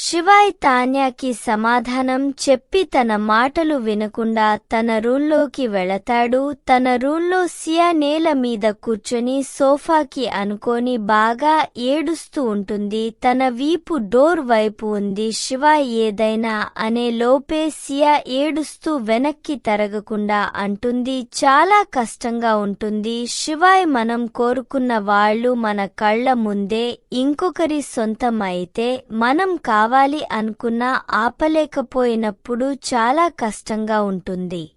శివాయ్ తాన్యాకి సమాధానం చెప్పి తన మాటలు వినకుండా తన రూల్లోకి వెళతాడు. తన రూల్లో సియా నేల మీద కూర్చొని సోఫాకి అనుకోని బాగా ఏడుస్తూ ఉంటుంది. తన వీపు డోర్ వైపు ఉంది. శివాయ్ ఏదైనా అనే లోపే సియా ఏడుస్తూ వెనక్కి తరగకుండా అంటుంది. చాలా కష్టంగా ఉంటుంది. శివాయ్ మనం కోరుకున్న వాళ్ళు మన కళ్ళ ముందే ఇంకొకరి సొంతం అయితే మనం కావాలి. అనుకున్నా ఆపలేకపోయినప్పుడు చాలా కష్టంగా ఉంటుంది.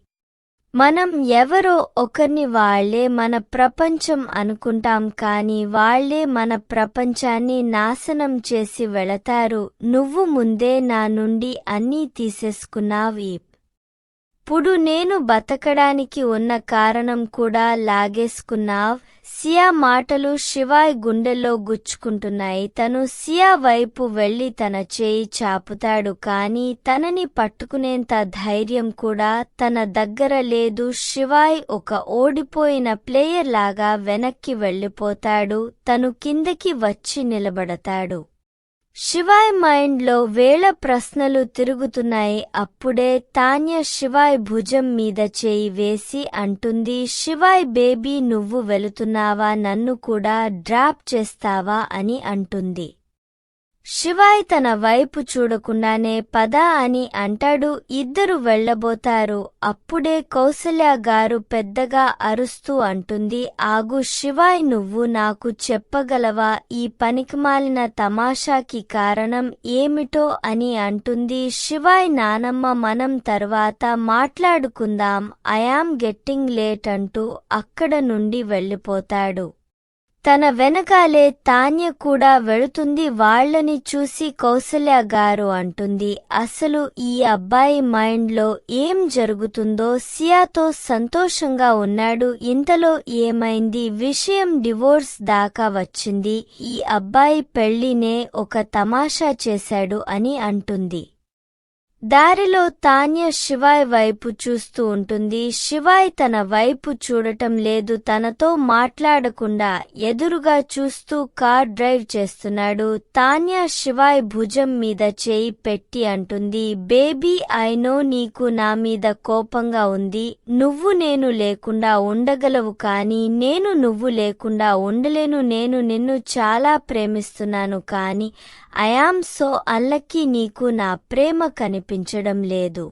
మనం ఎవరో ఒకరిని వాళ్ళే మన ప్రపంచం అనుకుంటాం కాని వాళ్ళే మన ప్రపంచాన్ని నాశనం చేసి వెళతారు. నువ్వు ముందే నా నుండి అన్నీ తీసేసుకున్నావు ఇప్పుడు నేను బతకడానికి ఉన్న కారణం కూడా లాగేసుకున్నావ్. సియా మాటలు శివాయ్ గుండెల్లో గుచ్చుకుంటున్నాయి. తను సియా వైపు వెళ్ళి తన చేయి చాపుతాడు కాని తనని పట్టుకునేంత ధైర్యం కూడా తన దగ్గర లేదు. శివాయ్ ఒక ఓడిపోయిన ప్లేయర్ లాగా వెనక్కి వెళ్ళిపోతాడు తను కిందకి వచ్చి నిలబడతాడు. శివాయ్ మైండ్లో వేల ప్రశ్నలు తిరుగుతున్నాయి. అప్పుడే తాన్య శివాయ్ భుజం మీద చేయి వేసి అంటుంది శివాయ్ బేబీ నువ్వు వెళుతున్నావా? నన్ను కూడా డ్రాప్ చేస్తావా? అని అంటుంది. శివాయ్ తన వైపు చూడకుండానే పద అని అంటాడు. ఇద్దరు వెళ్ళబోతారు అప్పుడే కౌసల్య గారు పెద్దగా అరుస్తూ అంటుంది. ఆగు శివాయ్ నువ్వు నాకు చెప్పగలవా? ఈ పనికిమాలిన తమాషాకి కారణం ఏమిటో అని అంటుంది శివాయ్. నానమ్మ మనం తర్వాత మాట్లాడుకుందాం. ఐయామ్ గెట్టింగ్ లేట్ అంటూ అక్కడ నుండి వెళ్ళిపోతాడు తన వెనకాలే తాన్య కూడా వెళుతుంది వాళ్ళని చూసి కౌసల్య గారు అంటుంది అసలు ఈ అబ్బాయి మైండ్లో ఏం జరుగుతుందో సియాతో సంతోషంగా ఉన్నాడు ఇంతలో ఏమైంది విషయం డివోర్స్ దాకా వచ్చింది ఈ అబ్బాయి పెళ్ళినే ఒక తమాషా చేశాడు అని అంటుంది. దారిలో తాన్య శివాయ్ వైపు చూస్తూ ఉంటుంది. శివాయ్ తన వైపు చూడటం లేదు. తనతో మాట్లాడకుండా ఎదురుగా చూస్తూ కార్ డ్రైవ్ చేస్తున్నాడు. తాన్య శివాయ్ భుజం మీద చేయి పెట్టి అంటుంది. బేబీ ఐనో నీకు నా మీద కోపంగా ఉంది. నువ్వు నేను లేకుండా ఉండగలవు కాని నేను నువ్వు లేకుండా ఉండలేను. నేను నిన్ను చాలా ప్రేమిస్తున్నాను కాని ఐఆమ్ సో అల్లకి నీకు నా ప్రేమ కనిపి కనిపించడం లేదు.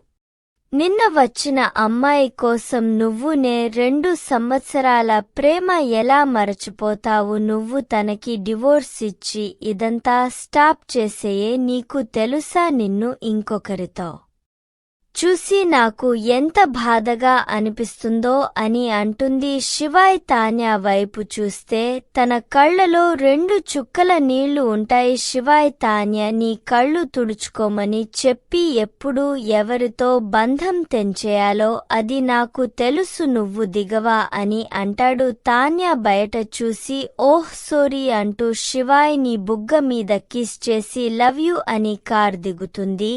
నిన్న వచ్చిన అమ్మాయి కోసం నువ్వు నే రెండు సంవత్సరాల ప్రేమ ఎలా మరచిపోతావు? నువ్వు తనకి డివోర్స్ ఇచ్చి ఇదంతా స్టాప్ చేసేయే నీకు తెలుసా నిన్ను ఇంకొకరితో? చూసి నాకు ఎంత బాధగా అనిపిస్తుందో అని అంటుంది శివాయ్ తాన్యా వైపు చూస్తే తన కళ్ళలో రెండు చుక్కల నీళ్ళు ఉంటాయి శివాయ్ తాన్య నీ కళ్ళు తుడుచుకోమని చెప్పి ఎప్పుడు ఎవరితో బంధం తెంచేయాలో అది నాకు తెలుసు నువ్వు దిగవా అని అంటాడు తాన్యా బయట చూసి ఓహ్ సోరీ అంటూ శివాయ్ నీ బుగ్గ మీద కిస్ చేసి లవ్ యు అని కార్ దిగుతుంది.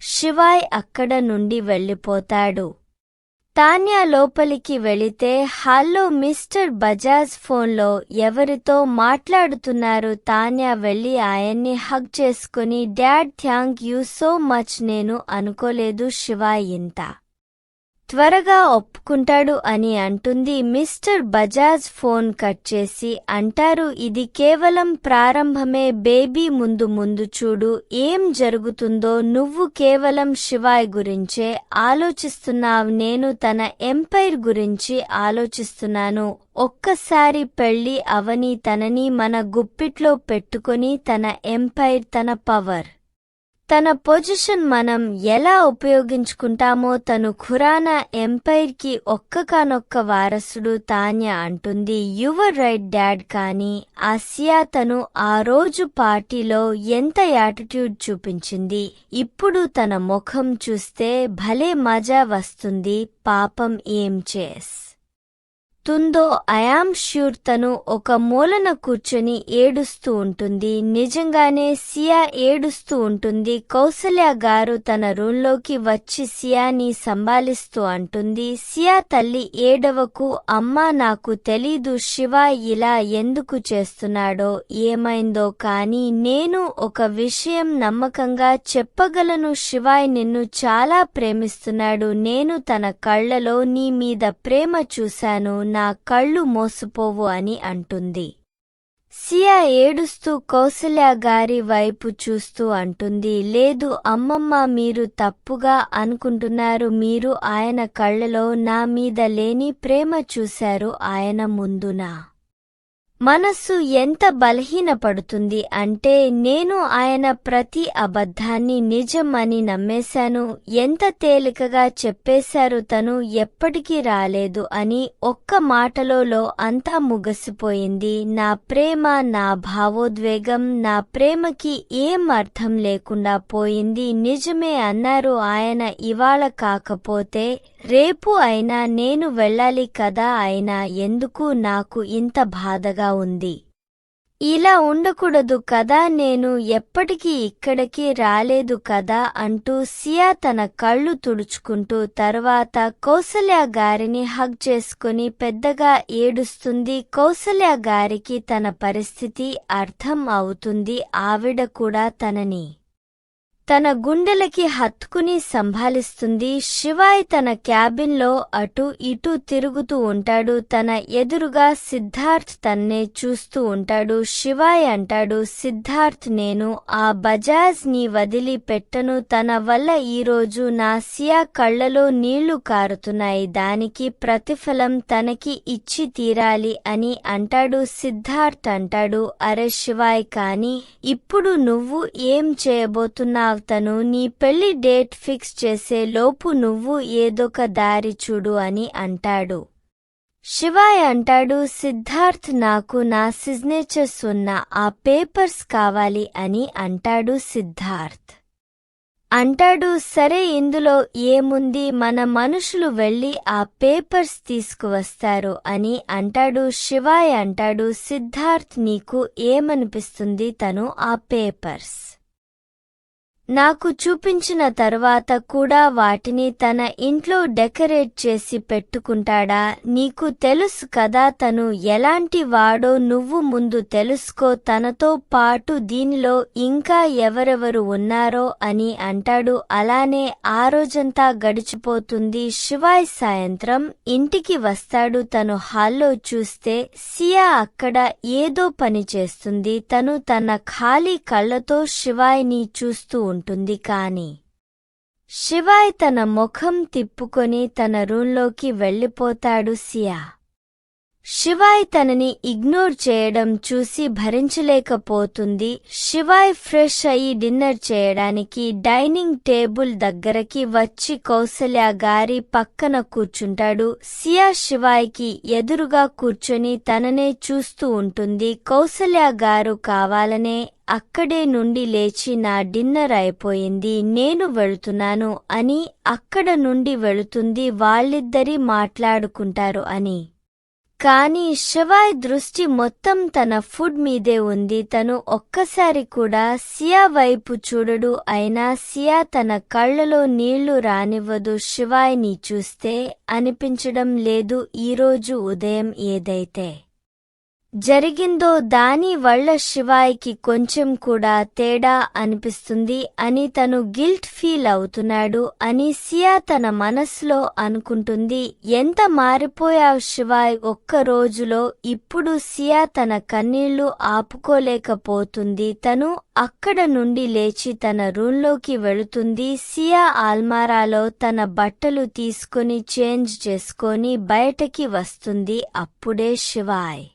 శివాయ్ అక్కడ నుండి వెళ్ళిపోతాడు. తాన్యా లోపలికి వెళితే హాల్లో మిస్టర్ బజాజ్ ఫోన్లో ఎవరితో మాట్లాడుతున్నారు? తాన్యా వెళ్ళి ఆయన్ని హగ్ చేసుకుని dad thank you so much నేను అనుకోలేదు శివాయ్ ఇంత త్వరగా ఒప్పుకుంటాడు అని అంటుంది మిస్టర్ బజాజ్ ఫోన్ కట్ చేసి అంటారు ఇది కేవలం ప్రారంభమే బేబీ ముందు ముందు చూడు ఏం జరుగుతుందో నువ్వు కేవలం శివాయ్ గురించే ఆలోచిస్తున్నావు నేను తన ఎంపైర్ గురించి ఆలోచిస్తున్నాను. ఒక్కసారి పెళ్ళి అవని తనని మన గుప్పిట్లో పెట్టుకొని తన ఎంపైర్ తన పవర్. తన పొజిషన్ మనం ఎలా ఉపయోగించుకుంటామో తను ఖురానా ఎంపైర్కి ఒక్కకానొక్క వారసుడు తాన్య అంటుంది. యువర్ రైట్ డాడ్ కానీ ఆసియా తను ఆ రోజు పార్టీలో ఎంత యాటిట్యూడ్ చూపించింది. ఇప్పుడు తన ముఖం చూస్తే భలే మజా వస్తుంది. పాపం ఏం చేస్ తుందో అయామ్ ష్యూర్ తను ఒక మూలన కూర్చొని ఏడుస్తూ ఉంటుంది. నిజంగానే సియా ఏడుస్తూ ఉంటుంది. కౌసల్య గారు తన రూంలోకి వచ్చి సియాని సంభాలిస్తూ అంటుంది. సియా తల్లి ఏడవకు అమ్మా నాకు తెలీదు శివ ఇలా ఎందుకు చేస్తున్నాడో? ఏమైందో కాని నేను ఒక విషయం నమ్మకంగా చెప్పగలను. శివాయ్ నిన్ను చాలా ప్రేమిస్తున్నాడు. నేను తన కళ్ళలో నీ మీద ప్రేమ చూశాను. నా కళ్ళు మోసపోవు అని అంటుంది. సియా ఏడుస్తూ కౌసల్య గారి వైపు చూస్తూ అంటుంది. లేదు అమ్మమ్మ మీరు తప్పుగా అనుకుంటున్నారు. మీరు ఆయన కళ్ళలో నా మీద లేని ప్రేమ చూశారు ఆయన ముందునా. మనస్సు ఎంత బలహీనపడుతుంది అంటే నేను ఆయన ప్రతి అబద్ధాన్ని నిజం అని నమ్మేశాను. ఎంత తేలికగా చెప్పేశారు తను ఎప్పటికీ రాలేదు అని ఒక్క మాటలో అంతా ముగసిపోయింది. నా ప్రేమ నా భావోద్వేగం నా ప్రేమకి ఏం అర్థం లేకుండా పోయింది. నిజమే అన్నారు ఆయన ఇవాళ కాకపోతే రేపు అయినా నేను వెళ్ళాలి కదా అయినా ఎందుకు నాకు ఇంత బాధగా ఉంది. ఇలా ఉండకూడదు కదా నేను ఎప్పటికీ ఇక్కడికి రాలేదు కదా అంటూ సియా తన కళ్ళు తుడుచుకుంటూ తర్వాత కౌసల్య గారిని హగ్ చేసుకుని పెద్దగా ఏడుస్తుంది. కౌసల్య గారికి తన పరిస్థితి అర్థం అవుతుంది. ఆవిడ కూడా తనని తన గుండెలకి హత్తుకుని సంభాలిస్తుంది. శివాయ్ తన క్యాబిన్లో అటు ఇటు తిరుగుతూ ఉంటాడు. తన ఎదురుగా సిద్ధార్థ్ తన్నే చూస్తూ ఉంటాడు. శివాయ్ అంటాడు సిద్ధార్థ్ నేను ఆ బజాజ్ని వదిలి పెట్టను తన వల్ల ఈరోజు నా సియా కళ్ళలో నీళ్ళు కారుతున్నాయి. దానికి ప్రతిఫలం తనకి ఇచ్చి తీరాలి అని అంటాడు. సిద్ధార్థ్ అంటాడు అరే శివాయ్ కాని ఇప్పుడు నువ్వు ఏం చేయబోతున్నావు? తను నీ పెళ్ళి డేట్ ఫిక్స్ చేసే లోపు నువ్వు ఏదొక దారి చూడు అని అంటాడు. శివాయ్ అంటాడు సిద్ధార్థ్ నాకు నా సిగ్నేచర్స్ ఉన్న ఆ పేపర్స్ కావాలి అని అంటాడు సిద్ధార్థ్. అంటాడు సరే ఇందులో ఏముంది? మన మనుషులు వెళ్ళి ఆ పేపర్స్ తీసుకువస్తారు అని అంటాడు శివాయ్. అంటాడు సిద్ధార్థ్ నీకు ఏమనిపిస్తుంది తను ఆ పేపర్స్ నాకు చూపించిన తర్వాత కూడా వాటిని తన ఇంట్లో డెకరేట్ చేసి పెట్టుకుంటాడా? నీకు తెలుసు కదా తను ఎలాంటి వాడో నువ్వు ముందు తెలుసుకో తనతో పాటు దీనిలో ఇంకా ఎవరెవరు ఉన్నారో అని అంటాడు. అలానే ఆ రోజంతా గడిచిపోతుంది. శివాయ్ సాయంత్రం ఇంటికి వస్తాడు. తను హాల్లో చూస్తే సియా అక్కడ ఏదో పని చేస్తుంది. తను తన ఖాళీ కళ్ళతో శివాయ్ని చూస్తూ ఉంటుంది కాని. శివాయ్ తన ముఖం తిప్పుకొని తన రూంలోకి వెళ్ళిపోతాడు సియా. శివాయ్ తనని ఇగ్నోర్ చేయడం చూసి భరించలేకపోతుంది. శివాయ్ ఫ్రెష్ అయి డిన్నర్ చేయడానికి డైనింగ్ టేబుల్ దగ్గరకి వచ్చి కౌసల్య గారి పక్కన కూర్చుంటాడు. సియా శివాయ్కి ఎదురుగా కూర్చొని తననే చూస్తూ ఉంటుంది. కౌసల్య గారు కావాలనే అక్కడే నుండి లేచి నా డిన్నర్ అయిపోయింది నేను వెళుతున్నాను అని అక్కడ నుండి వెళుతుంది వాళ్ళిద్దరి మాట్లాడుకుంటారు అని. కానీ శివాయ్ దృష్టి మొత్తం తన ఫుడ్ మీదే ఉంది. తను ఒక్కసారి కూడా సియా వైపు చూడడు. అయినా సియా తన కళ్ళలో నీళ్ళు రానివ్వదు. శివాయ్ని చూస్తే అనిపించడం లేదు. ఈరోజు ఉదయం ఏదైతే జరిగిందో దాని వల్ల శివాయ్కి కొంచెం కూడా తేడా అనిపిస్తుంది అని తను గిల్ట్ ఫీల్ అవుతున్నాడు అని సియా తన మనసులో అనుకుంటుంది. ఎంత మారిపోయావు శివాయ్ ఒక్క రోజులో? ఇప్పుడు సియా తన కన్నీళ్ళు ఆపుకోలేకపోతుంది. తను అక్కడ నుండి లేచి తన రూంలోకి వెళుతుంది. సియా ఆల్మారాలో తన బట్టలు తీసుకొని చేంజ్ చేసుకొని బయటకి వస్తుంది. అప్పుడే శివాయ్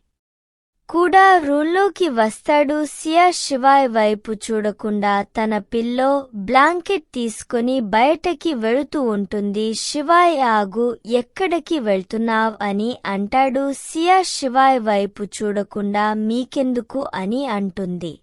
కూడా రూల్లోకి వస్తాడు. సియా శివాయ్ వైపు చూడకుండా తన పిల్లో బ్లాంకెట్ తీసుకొని బయటకి వెళుతూ ఉంటుంది. శివాయ్ ఆగు ఎక్కడికి వెళ్తున్నావ్ అని అంటాడు. సియా శివాయ్ వైపు చూడకుండా మీకెందుకు అని అంటుంది.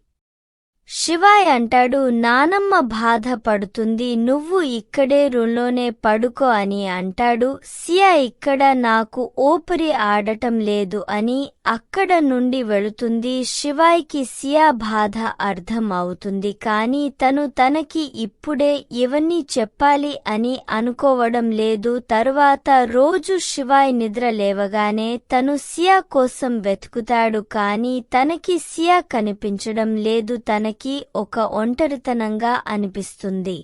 శివాయ్ అంటాడు నానమ్మ బాధపడుతుంది నువ్వు ఇక్కడే రూంలోనే పడుకో అని అంటాడు. సియా ఇక్కడ నాకు ఓపిరి ఆడటం లేదు అని అక్కడ నుండి వెళుతుంది. శివాయ్కి సియా బాధ అర్థం అవుతుంది. కాని తను తనకి ఇప్పుడే ఇవన్నీ చెప్పాలి అని అనుకోవడం లేదు. తరువాత రోజు శివాయ్ నిద్ర లేవగానే తను సియా కోసం వెతుకుతాడు. కాని తనకి సియా కనిపించడం లేదు. తన మనకి ఒక ఒంటరితనంగా అనిపిస్తుంది.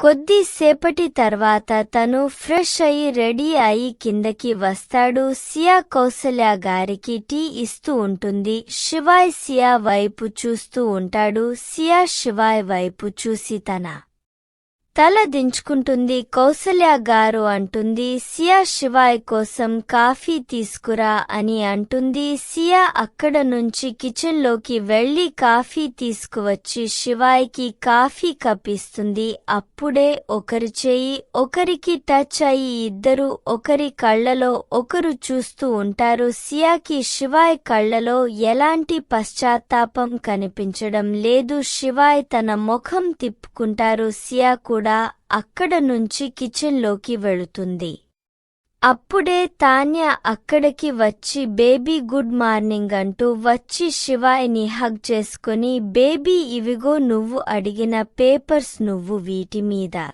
కొద్దిసేపటి తర్వాత తను ఫ్రెష్ అయి రెడీ అయి కిందకి వస్తాడు. సియా కౌసల్య గారికి టీ ఇస్తూ ఉంటుంది. శివాయ్ సియా వైపు చూస్తూ ఉంటాడు. సియా శివాయ్ వైపు చూసి తన తల దించుకుంటుంది కౌసల్య గారు అంటుంది సియా శివాయ్ కోసం కాఫీ తీసుకురా అని అంటుంది సియా అక్కడ నుంచి కిచెన్లోకి వెళ్ళి కాఫీ తీసుకువచ్చి శివాయ్కి కాఫీ కప్పిస్తుంది. అప్పుడే ఒకరి చేయి ఒకరికి టచ్ అయి ఇద్దరు ఒకరి కళ్ళలో ఒకరు చూస్తూ ఉంటారు. సియాకి శివాయ్ కళ్ళలో ఎలాంటి పశ్చాత్తాపం కనిపించడం లేదు. శివాయ్ తన ముఖం తిప్పుకుంటారు. సియా కూడా అక్కడ నుంచి కిచెన్లోకి వెళుతుంది. అప్పుడే తాన్య అక్కడికి వచ్చి బేబీ గుడ్ మార్నింగ్ అంటూ వచ్చి శివాయిని హగ్ చేసుకుని బేబీ ఇవిగో నువ్వు అడిగిన పేపర్స్ నువ్వు వీటి మీద.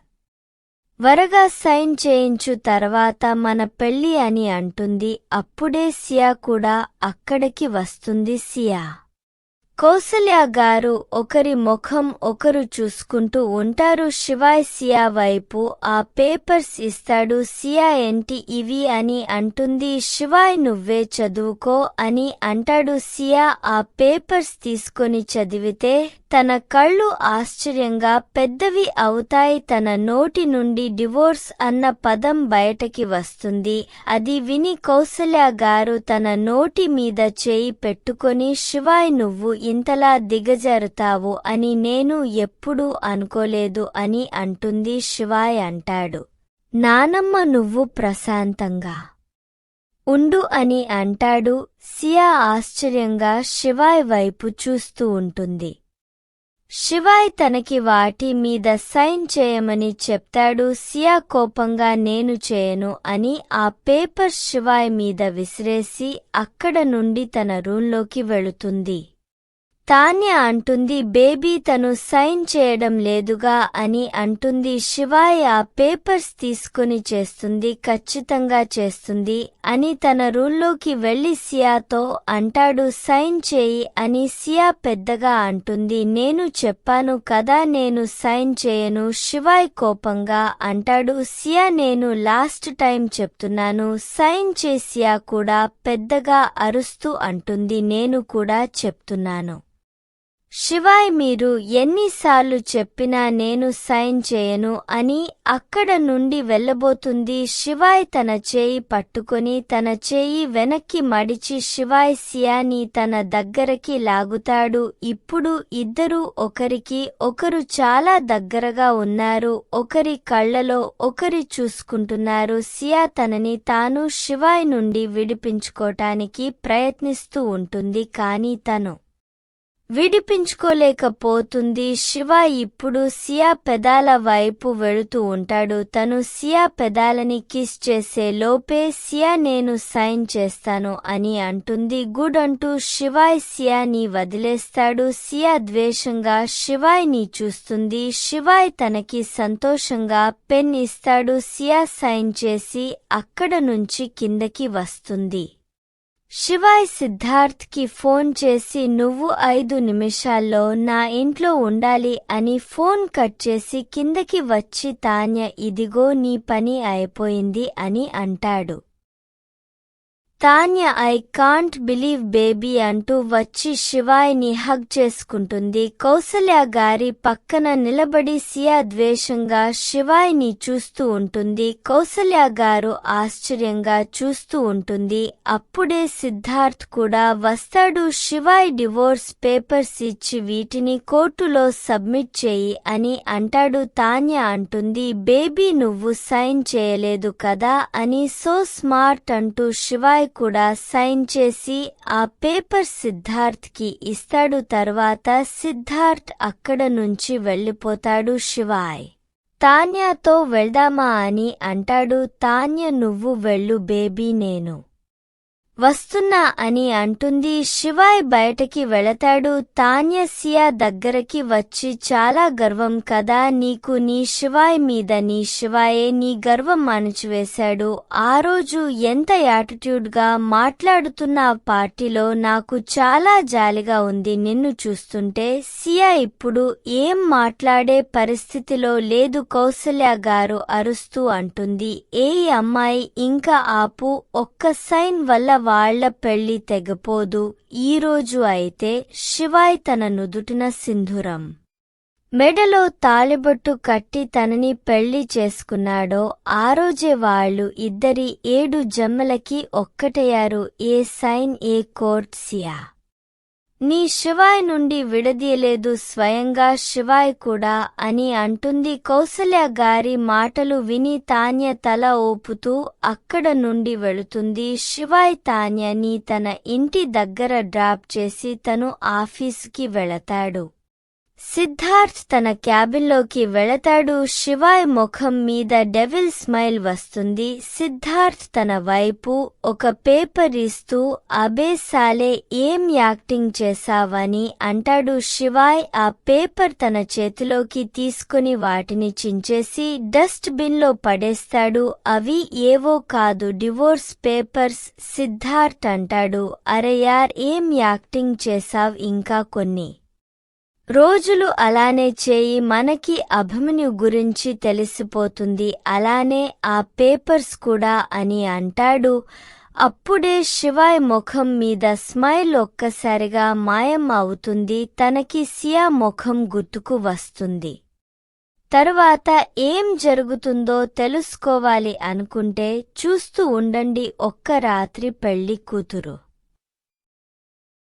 వరగా సైన్ చేయించు తర్వాత మన పెళ్ళి అని అంటుంది. అప్పుడే సియా కూడా అక్కడికి వస్తుంది. సియా కౌసల్య గారు ఒకరి ముఖం ఒకరు చూసుకుంటూ ఉంటారు. శివాయ్ సియా వైపు ఆ పేపర్స్ ఇస్తాడు. సియా ఏంటి ఇవి అని అంటుంది. శివాయ్ నువ్వే చదువుకో అని అంటాడు. సియా ఆ పేపర్స్ తీసుకొని చదివితే తన కళ్ళు ఆశ్చర్యంగా పెద్దవి అవుతాయి తన నోటి నుండి డివోర్స్ అన్న పదం బయటకి వస్తుంది. అది విని కౌసల్య గారు తన నోటి మీద చేయి పెట్టుకొని శివాయ్ నువ్వు ఇంతలా దిగజారుతావు అని నేను ఎప్పుడూ అనుకోలేదు అని అంటుంది శివాయ్ అంటాడు. నానమ్మ నువ్వు ప్రశాంతంగా ఉండు అని అంటాడు. సియా ఆశ్చర్యంగా శివాయ్ వైపు చూస్తూ ఉంటుంది. శివాయ్ తనకి వాటి మీద సైన్ చేయమని చెప్తాడు సియా కోపంగా నేను చేయను అని ఆ పేపర్ శివాయ్ మీద విసిరేసి అక్కడ నుండి తన రూంలోకి వెళుతుంది. తాన్య అంటుంది బేబీ తను సైన్ చేయడం లేదుగా అని అంటుంది శివాయ్ ఆ పేపర్స్ తీసుకుని చేస్తుంది ఖచ్చితంగా చేస్తుంది అని తన రూల్లోకి వెళ్ళి సియాతో అంటాడు సైన్ చేయి అని సియా పెద్దగా అంటుంది నేను చెప్పాను కదా నేను సైన్ చేయను శివాయ్ కోపంగా అంటాడు సియా నేను లాస్ట్ టైం చెప్తున్నాను సైన్ చేసియా కూడా పెద్దగా అరుస్తూ అంటుంది నేను కూడా చెప్తున్నాను. శివాయ్ మీరు ఎన్నిసార్లు చెప్పినా నేను సైన్ చేయను అని అక్కడ నుండి వెళ్ళబోతుంది శివాయ్ తన చేయి పట్టుకొని తన చేయి వెనక్కి మడిచి శివాయ్ సియాని తన దగ్గరకి లాగుతాడు. ఇప్పుడు ఇద్దరూ ఒకరికి ఒకరు చాలా దగ్గరగా ఉన్నారు. ఒకరి కళ్ళలో ఒకరి చూసుకుంటున్నారు. సియా తనని తాను శివాయ్ నుండి విడిపించుకోటానికి ప్రయత్నిస్తూ ఉంటుంది. కాని తను విడిపించుకోలేకపోతుంది. శివ ఇప్పుడు సియా పెదాల వైపు వెళుతూ ఉంటాడు. తను సియా పెదాలని కిస్ చేసే లోపే సియా నేను సైన్ చేస్తాను అని అంటుంది. గుడ్ అంటూ శివాయ్ సియాని వదిలేస్తాడు. సియా ద్వేషంగా శివాయ్ని చూస్తుంది. శివాయ్ తనకి సంతోషంగా పెన్ ఇస్తాడు. సియా సైన్ చేసి అక్కడ నుంచి కిందకి వస్తుంది. శివాయ్ సిద్ధార్థ్కి ఫోన్ చేసి నువ్వు ఐదు నిమిషాల్లో నా ఇంట్లో ఉండాలి అని ఫోన్ కట్ చేసి కిందకి వచ్చి తాన్య ఇదిగో నీ పని అయిపోయింది అని అంటాడు. Tanya I can't believe baby అంటూ వచ్చి శివాయిని హగ్ చేసుకుంటుంది. కౌసల్య గారి పక్కన నిలబడి సియా ద్వేషంగా శివాయిని చూస్తూ ఉంటుంది. కౌసల్య గారు ఆశ్చర్యంగా చూస్తూ ఉంటుంది. అప్పుడే సిద్ధార్థ్ కూడా వస్తాడు. శివాయ్ డివోర్స్ పేపర్స్ ఇచ్చి వీటిని కోర్టులో సబ్మిట్ చేయి అని అంటాడు తాన్య అంటుంది. బేబీ నువ్వు సైన్ చేయలేదు కదా అని సో స్మార్ట్ అంటూ శివాయ్ కూడా సైన్ చేసి ఆ పేపర్ సిద్ధార్థ్కి ఇస్తాడు. తర్వాత సిద్ధార్థ్ అక్కడ నుంచి వెళ్ళిపోతాడు శివాయ్. తాన్యాతో వెళ్దామా అని అంటాడు. తాన్య నువ్వు వెళ్ళు బేబీ నేను. వస్తున్నా అని అంటుంది. శివాయ్ బయటకి వెళతాడు. తాన్య సియా దగ్గరకి వచ్చి చాలా గర్వం కదా నీకు నీ శివాయ్ మీద నీ శివాయే నీ గర్వం అణచివేశాడు. ఆ రోజు ఎంత యాటిట్యూడ్గా మాట్లాడుతున్న పార్టీలో నాకు చాలా జాలిగా ఉంది. నిన్ను చూస్తుంటే సియా ఇప్పుడు ఏం మాట్లాడే పరిస్థితిలో లేదు కౌసల్య గారు అరుస్తూ అంటుంది. ఏ అమ్మాయి ఇంకా ఆపు ఒక్క సైన్ వల్ల వాళ్ళ పెళ్ళి తెగపోదు. ఈరోజు అయితే శివాయ్ తన నుదుటిన సింధూరం. మెడలో తాళిబొట్టు కట్టి తనని పెళ్ళి చేసుకున్నాడో ఆ రోజే వాళ్ళు ఇద్దరి ఏడు జమ్మలకి ఒక్కటయ్యారు. ఏ సైన్ ఏ కోర్ట్ సియా. నీ శివాయ్ నుండి విడదీయలేదు స్వయంగా శివాయ్ కూడా అని అంటుంది కౌసల్య గారి మాటలు విని తాన్య తల ఊపుతూ అక్కడ నుండి వెళుతుంది. శివాయ్ తాన్యని తన ఇంటి దగ్గర డ్రాప్ చేసి తను ఆఫీసుకి వెళతాడు. సిద్ధార్థ్ తన క్యాబిన్లోకి వెళతాడు. శివాయ్ ముఖం మీద డెవిల్ స్మైల్ వస్తుంది. సిద్ధార్థ్ తన వైపు ఒక పేపర్ ఇస్తూ అబే సాలే ఏం యాక్టింగ్ చేశావని అంటాడు. శివాయ్ ఆ పేపర్ తన చేతిలోకి తీసుకుని వాటిని చించేసి డస్ట్ బిన్లో పడేస్తాడు. అవి ఏవో కాదు డివోర్స్ పేపర్స్ సిద్ధార్థ్ అంటాడు. అరే యార్ ఏం యాక్టింగ్ చేశావ్ ఇంకా కొన్ని? రోజులు అలానే చేయి మనకి అభిమన్యు గురించి తెలిసిపోతుంది. అలానే ఆ పేపర్స్ కూడా అని అంటాడు. అప్పుడే శివాయ్ ముఖం మీద స్మైల్ ఒక్కసారిగా మాయం అవుతుంది. తనకి సియా ముఖం గుర్తుకు వస్తుంది. తరువాత ఏం జరుగుతుందో తెలుసుకోవాలి అనుకుంటే చూస్తూ ఉండండి ఒక్క రాత్రి పెళ్ళి కూతురు.